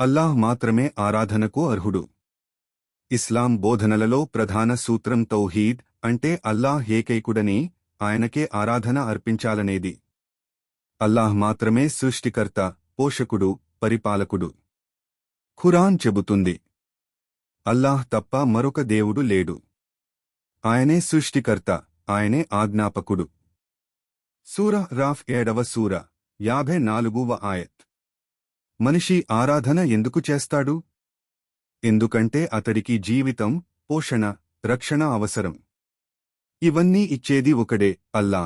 అల్లాహ్ మాత్రమే ఆరాధనకు అర్హుడు. ఇస్లాం బోధనలలో ప్రధాన సూత్రం తౌహీద్ అంటే అల్లాహ్ ఏకైకుడని ఆయనకే ఆరాధన అర్పించాలనేది. అల్లాహ్ మాత్రమే సృష్టికర్త పోషకుడు పరిపాలకుడు. ఖురాన్ చెబుతుంది. అల్లాహ్ తప్ప మరొక దేవుడు లేడు. ఆయనే సృష్టికర్త ఆయనే ఆజ్ఞాపకుడు. సూర రాఫ్ ఏడవ సూర యాభై నాలుగువ ఆయత్. మనిషి ఆరాధన ఎందుకు చేస్తాడు? ఎందుకంటే అతడికి జీవితం పోషణ రక్షణ అవసరం. ఇవన్నీ ఇచ్చేది ఒకడే అల్లా.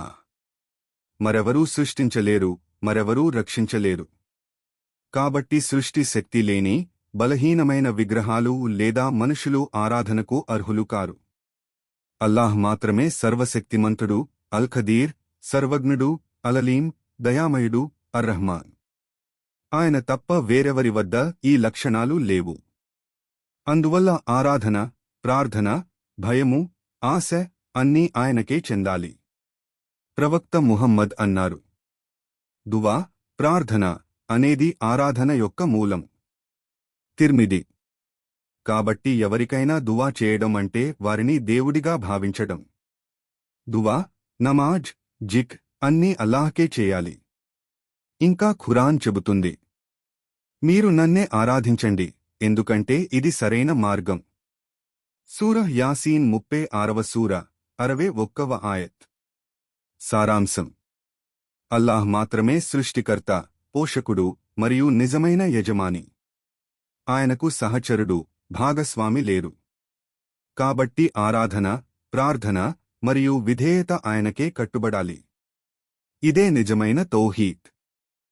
మరెవరూ సృష్టించలేరు మరెవరూ రక్షించలేరు. కాబట్టి సృష్టి శక్తి లేని బలహీనమైన విగ్రహాలు లేదా మనుషులు ఆరాధనకు అర్హులు కారు. అల్లాహ్ మాత్రమే సర్వశక్తిమంతుడు అల్ఖదీర్ సర్వజ్ఞుడు అలలీం దయామయుడు అర్రహ్మాన్. ఆయన తప్ప వేరెవరి వద్ద ఈ లక్షణాలు లేవు. అందువల్ల ఆరాధన ప్రార్థన భయము ఆశ అన్నీ ఆయనకే చెందాలి. ప్రవక్త ముహమ్మద్ అన్నారు. దువా ప్రార్థన అనేది ఆరాధన యొక్క మూలం. తిర్మిది. కాబట్టి ఎవరికైనా దువా చేయడం అంటే వారిని దేవుడిగా భావించడం. దువా నమాజ్ జిక్ అన్నీ అల్లాహ్కే చేయాలి. ఇంకా ఖురాన్ చెబుతుంది. మీరు నన్నే ఆరాధించండి ఎందుకంటే ఇది సరైన మార్గం. సూరహ్ యాసీన్ ముప్పై ఆరవ సూర అరవై ఒక్కవ ఆయత్. సారాంశం. అల్లాహ్ మాత్రమే సృష్టికర్త పోషకుడు మరియు నిజమైన యజమాని. ఆయనకు సహచరుడు భాగస్వామి లేరు. కాబట్టి ఆరాధన ప్రార్థన మరియు విధేయత ఆయనకే కట్టుబడాలి. ఇదే నిజమైన తౌహీద్.